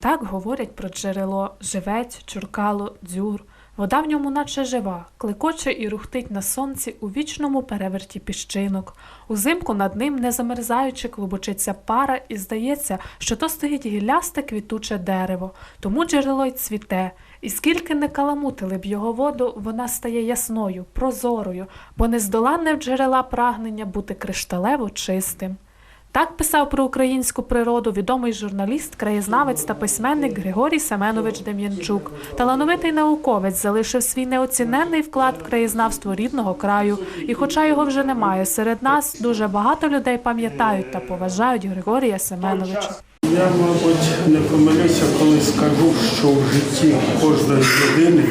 Так говорять про джерело живець, чуркало, дзюр. Вода в ньому наче жива, клекоче і рухтить на сонці у вічному переверті піщинок. Узимку над ним, не замерзаючи, клубочиться пара, і здається, що то стоїть гіллясте квітуче дерево, тому джерело й цвіте. І скільки не каламутили б його воду, вона стає ясною, прозорою, бо нездоланне в джерела прагнення бути кришталево чистим. Так писав про українську природу відомий журналіст, краєзнавець та письменник Григорій Семенович Дем'янчук. Талановитий науковець залишив свій неоціненний вклад в краєзнавство рідного краю. І, хоча його вже немає серед нас, дуже багато людей пам'ятають та поважають Григорія Семеновича. Я, мабуть, не помилюся, коли скажу, що в житті кожної людини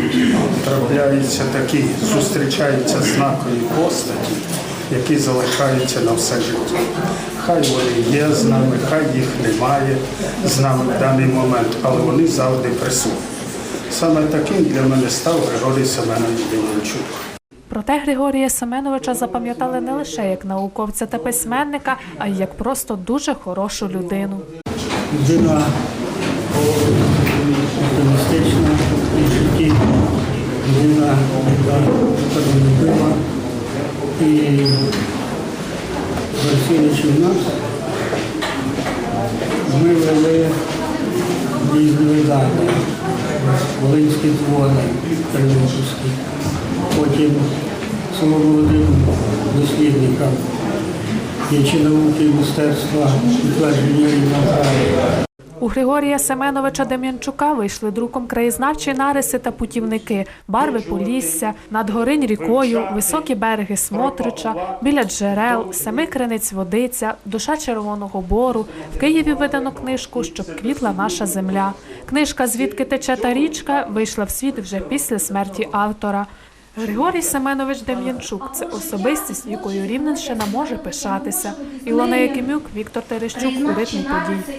трапляються такі, зустрічаються знакові постаті, які залишаються на все життя. Хай вони є з нами, хай їх немає з нами в даний момент, але вони завжди присутні. Саме таким для мене став Григорій Семенович Дем'янчук. Проте Григорія Семеновича запам'ятали не лише як науковця та письменника, а й як просто дуже хорошу людину. людина оптимістична в житті, людина, яка перелюбила і працюючи в нас, ми вели різні видання, волинські твори, тернопільські, потім самоволодим дослідникам, які науки і мистецтва підтвердження рівного краю. У Григорія Семеновича Дем'янчука вийшли друком краєзнавчі нариси та путівники, барви Полісся, над горинь рікою, високі береги Смотрича, біля джерел, семи криниць водиця, душа Червоного Бору. В Києві видано книжку Щоб квітла наша земля. Книжка Звідки тече та річка вийшла в світ вже після смерті автора. Григорій Семенович Дем'янчук це особистість, якою Рівненщина може пишатися. Ілона Якимюк, Віктор Терещук у ритмі подій.